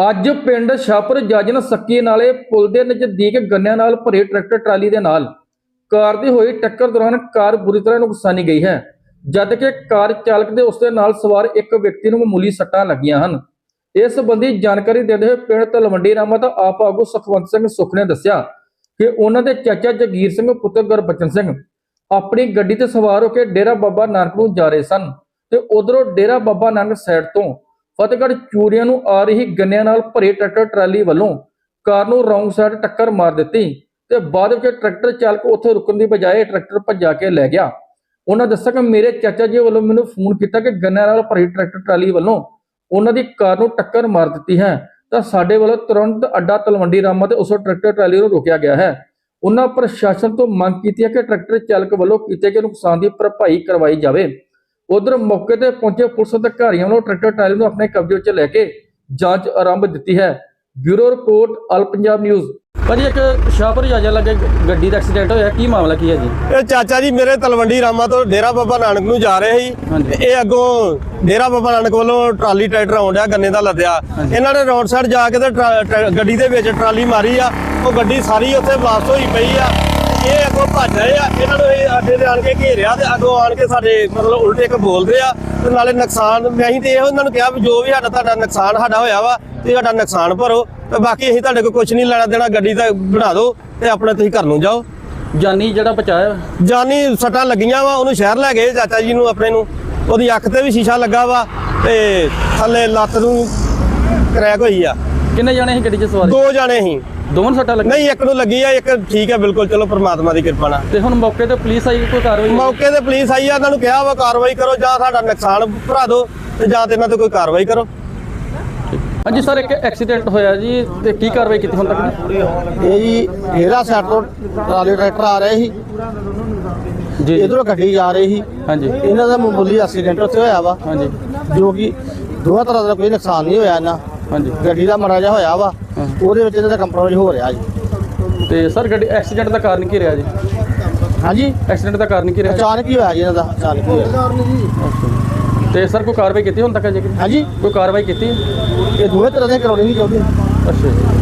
ਅੱਜ ਪਿੰਡ ਛਾਪਰ ਜੱਜਨ ਸੱਕੀ ਨਾਲੇ ਪੁਲ ਦੇ ਨਜ਼ਦੀਕ ਗੰਨਿਆਂ ਨਾਲ ਭਰੇ ਟਰੈਕਟਰ ਟਰਾਲੀ ਦੇ ਨਾਲ। ਕਾਰ ਦੀ ਹੋਈ ਟੱਕਰ ਦੌਰਾਨ ਕਾਰ ਬੁਰੀ ਤਰ੍ਹਾਂ ਨੁਕਸਾਨੀ ਗਈ ਹੈ। ਜਦ ਕਿ ਕਾਰ ਚਾਲਕ ਦੇ ਉਸਦੇ ਨਾਲ ਸਵਾਰ ਇੱਕ ਵਿਅਕਤੀ ਨੂੰ ਮਾਮੂਲੀ ਸੱਟਾਂ ਲੱਗੀਆਂ ਹਨ। ਇਸ ਸੰਬੰਧੀ ਜਾਣਕਾਰੀ ਦਿੰਦੇ ਹੋਏ ਪਿੰਡ ਤਲਵੰਡੀ ਰਾਮਾ ਦਾ ਆਪ ਆਗੂ ਸੁਖਵੰਤ ਸਿੰਘ ਸੁਖ ਨੇ ਦੱਸਿਆ ਕਿ ਉਹਨਾਂ ਦੇ ਚਾਚਾ ਜਗੀਰ ਸਿੰਘ, ਪੁੱਤਰ ਗੁਰਬਚਨ ਸਿੰਘ ਆਪਣੀ ਗੱਡੀ ਤੇ ਸਵਾਰ ਹੋ ਕੇ ਡੇਰਾ ਬਾਬਾ ਨਾਨਕ ਨੂੰ ਜਾ ਰਹੇ ਸਨ ਤੇ ਉਧਰੋਂ ਡੇਰਾ ਬਾਬਾ ਨਾਨਕ ਸਾਈਡ ਤੋਂ ਫਤਿਹਗੜ੍ਹ ਚੂੜੀਆਂ ਨੂੰ ਆ ਰਹੀ ਗੰਨਿਆਂ ਨਾਲ ਭਰੀ ਟਰੈਕਟਰ ਟਰਾਲੀ ਵੱਲੋਂ ਕਾਰ ਨੂੰ ਰੌਂਗ ਸਾਈਡ ਟੱਕਰ ਮਾਰ ਦਿੱਤੀ ਤੇ ਬਾਅਦ ਵਿੱਚ ਟਰੈਕਟਰ ਚਾਲਕ ਉੱਥੇ ਰੁਕਣ ਦੀ ਬਜਾਏ ਟਰੈਕਟਰ ਭੱਜਾ ਕੇ ਲੈ ਗਿਆ। ਉਹਨਾਂ ਦੱਸਿਆ ਕਿ ਮੇਰੇ ਚਾਚਾ ਜੀ ਵੱਲੋਂ ਮੈਨੂੰ ਫੋਨ ਕੀਤਾ ਕਿ ਗੰਨਿਆਂ ਨਾਲ ਭਰੀ ਟਰੈਕਟਰ ਟਰਾਲੀ ਵੱਲੋਂ ਉਹਨਾਂ ਦੀ ਕਾਰ ਨੂੰ ਟੱਕਰ ਮਾਰ ਦਿੱਤੀ ਹੈ ਤਾਂ ਸਾਡੇ ਵੱਲੋਂ ਤੁਰੰਤ ਅੱਡਾ ਤਲਵੰਡੀ ਰਾਮਾ ਤੇ ਉਸ ਟਰੈਕਟਰ ਟਰਾਲੀ ਨੂੰ ਰੋਕਿਆ ਗਿਆ ਹੈ। ਉਹਨਾਂ ਪ੍ਰਸ਼ਾਸਨ ਤੋਂ ਮੰਗ ਕੀਤੀ ਹੈ ਕਿ ਟਰੈਕਟਰ ਚਾਲਕ ਵੱਲੋਂ ਕੀਤੇ ਗਏ ਨੁਕਸਾਨ ਦੀ ਭਰਪਾਈ ਕਰਵਾਈ ਜਾਵੇ। ਉਧਰ ਮੌਕੇ ਤੇ ਪਹੁੰਚੇ ਪੁਲਿਸ ਅਧਿਕਾਰੀਆਂ ਵੱਲੋਂ ਟਰੈਕਟਰ ਟਰਾਲੀ ਨੂੰ ਆਪਣੇ ਕਬਜ਼ੇ ਵਿੱਚ ਲੈ ਕੇ ਜਾਂਚ ਆਰੰਭ ਦਿੱਤੀ ਹੈ। Bureau report all Punjab news. ਭਾਜੀ ਇੱਕ ਸ਼ਾਹਪੁਰ ਜਾਜਾ ਲੱਗੇ ਗੱਡੀ ਦਾ ਐਕਸੀਡੈਂਟ ਹੋਇਆ। ਕੀ ਮਾਮਲਾ ਕੀ ਹੈ ਜੀ? ਇਹ ਚਾਚਾ ਜੀ ਮੇਰੇ ਤਲਵੰਡੀ ਰਾਮਾ ਤੋਂ ਡੇਰਾ ਬਾਬਾ ਨਾਨਕ ਨੂੰ ਜਾ ਰਹੇ ਸੀ। ਇਹ ਅੱਗੋਂ ਡੇਰਾ ਬਾਬਾ ਨਾਨਕ ਵੱਲੋਂ ਟਰਾਲੀ ਟਰੈਕਟਰ ਆਉਂਦਿਆ ਗੰਨੇ ਦਾ ਲੱਦਿਆ। ਇਹਨਾਂ ਨੇ ਰੌਂਡ ਸਾਈਡ ਜਾ ਕੇ ਤੇ ਗੱਡੀ ਦੇ ਵਿੱਚ ਟਰਾਲੀ ਮਾਰੀ ਆ। ਉਹ ਗੱਡੀ ਸਾਰੀ ਉੱਥੇ ਬਲਾਸਟ ਹੋਈ ਪਈ ਆ। ਇਹ ਅੱਗੋਂ ਭੱਜ ਰਹੇ ਅੱਡੇ ਤੇ ਆਣ ਕੇ ਘੇਰਿਆ ਤੇ ਅੱਗੋਂ ਆਣ ਕੇ ਸਾਡੇ ਮਤਲਬ ਉਲਟੇ ਇੱਕ ਬੋਲਦੇ ਆ ਤੇ ਨਾਲੇ ਨੁਕਸਾਨ ਮੈਂ ਅਸੀਂ ਤੇ ਇਹੋ ਇਹਨਾਂ ਨੂੰ ਕਿਹਾ ਵੀ ਜੋ ਵੀ ਸਾਡਾ ਤੁਹਾਡਾ ਨੁਕਸਾਨ ਸਾਡਾ ਹੋਇਆ ਵਾ ਤੇ ਸਾਡਾ ਨੁਕਸਾਨ ਭਰੋ ਤੇ ਬਾਕੀ ਅਸੀਂ ਤੁਹਾਡੇ ਕੋਲ ਕੁਝ ਨਹੀਂ ਲੈਣਾ ਦੇਣਾ ਗੱਡੀ ਤਾਂ ਬਣਾ ਦਿਓ ਤੇ ਆਪਣੇ ਤੁਸੀਂ ਘਰ ਨੂੰ ਜਾਓ। ਜਾਨੀ ਜਿਹੜਾ ਬਚਾਇਆ ਜਾਨੀ ਸੱਟਾਂ ਲੱਗੀਆਂ ਵਾ ਉਹਨੂੰ ਸ਼ਹਿਰ ਲੈ ਗਏ ਚਾਚਾ ਜੀ ਨੂੰ ਆਪਣੇ ਨੂੰ। ਉਹਦੀ ਅੱਖ ਤੇ ਵੀ ਸ਼ੀਸ਼ਾ ਲੱਗਾ ਵਾ ਤੇ ਥੱਲੇ ਲੱਤ ਨੂੰ ਕਰੈਕ ਹੋਈ ਆ। ਕਿੰਨੇ ਜਾਣੇ ਸੀ ਗੱਡੀ 'ਚ ਸਵਾਰ? ਦੋ ਜਾਣੇ ਸੀ। ਦੋਵਾਂ ਨੂੰ ਸੱਟਾਂ ਲੱਗੀਆਂ? ਨਹੀਂ ਇੱਕ ਨੂੰ ਲੱਗੀ ਆ ਇੱਕ ਠੀਕ ਹੈ ਬਿਲਕੁਲ ਚਲੋ ਪ੍ਰਮਾਤਮਾ ਦੀ ਕਿਰਪਾ ਨਾਲ। ਤੇ ਹੁਣ ਮੌਕੇ ਤੇ ਪੁਲਿਸ ਆਈ ਕੋਈ ਕਾਰਵਾਈ? ਮੌਕੇ ਤੇ ਪੁਲਿਸ ਆਈ ਆ ਉਹਨਾਂ ਨੂੰ ਕਿਹਾ ਵਾ ਕਾਰਵਾਈ ਕਰੋ ਜਾਂ ਸਾਡਾ ਨੁਕਸਾਨ ਭਰਾ ਦਿਓ ਤੇ ਜਾਂ ਤੇ ਇਹਨਾਂ ਤੇ ਕੋਈ ਕਾਰਵਾਈ ਕਰੋ। ਹਾਂਜੀ ਸਰ ਇੱਕ ਐਕਸੀਡੈਂਟ ਹੋਇਆ ਜੀ ਤੇ ਕੀ ਕਾਰਵਾਈ ਕੀਤੀ ਹੁਣ ਤੱਕ? ਇਹ ਜੀ ਢੇਰਾ ਸੈਟ ਤੋਂ ਟਰਾਲੀ ਟਰੈਕਟਰ ਆ ਰਹੇ ਸੀ। ਜੀ। ਇਧਰੋਂ ਗੱਡੀ ਜਾ ਰਹੀ ਸੀ। ਹਾਂਜੀ। ਇਹਨਾਂ ਦਾ ਮਾਮੂਲੀ ਐਕਸੀਡੈਂਟ ਉੱਥੇ ਹੋਇਆ ਵਾ ਹਾਂਜੀ। ਜੋ ਕਿ ਦੋਹਾਂ ਤਰ੍ਹਾਂ ਦਾ ਕੋਈ ਨੁਕਸਾਨ ਨਹੀਂ ਹੋਇਆ ਇਹਨਾਂ। ਹਾਂਜੀ। ਗੱਡੀ ਦਾ ਮਾੜਾ ਜਿਹਾ ਹੋਇਆ ਵਾ। ਉਹਦੇ ਵਿੱਚ ਇਹਨਾਂ ਦਾ ਕੰਪਰੋਮਾਈਜ਼ ਹੋ ਰਿਹਾ ਜੀ। ਤੇ ਸਰ ਗੱਡੀ ਐਕਸੀਡੈਂਟ ਦਾ ਕਾਰਨ ਕੀ ਰਿਹਾ ਜੀ? ਹਾਂਜੀ? ਐਕਸੀਡੈਂਟ ਦਾ ਕਾਰਨ ਕੀ ਰਿਹਾ ਅਚਾਨਕ ਹੀ ਹੋਇਆ ਜੀ ਇਹਨਾਂ ਦਾ ਅਚਾਨਕ ਹੀ ਹੋਇਆ। ਤੇ ਸਰ ਕੋਈ ਕਾਰਵਾਈ ਕੀਤੀ ਹੁਣ ਤੱਕ ਜੀ ਹਾਂਜੀ। ਕੋਈ ਕਾਰਵਾਈ ਕੀਤੀ? ਇਹ ਦੋਵੇਂ ਤਰ੍ਹਾਂ ਦੇ ਕਰਾਉਣੀ ਨਹੀਂ ਚਾਹੁੰਦੇ। ਅੱਛਾ ਜੀ।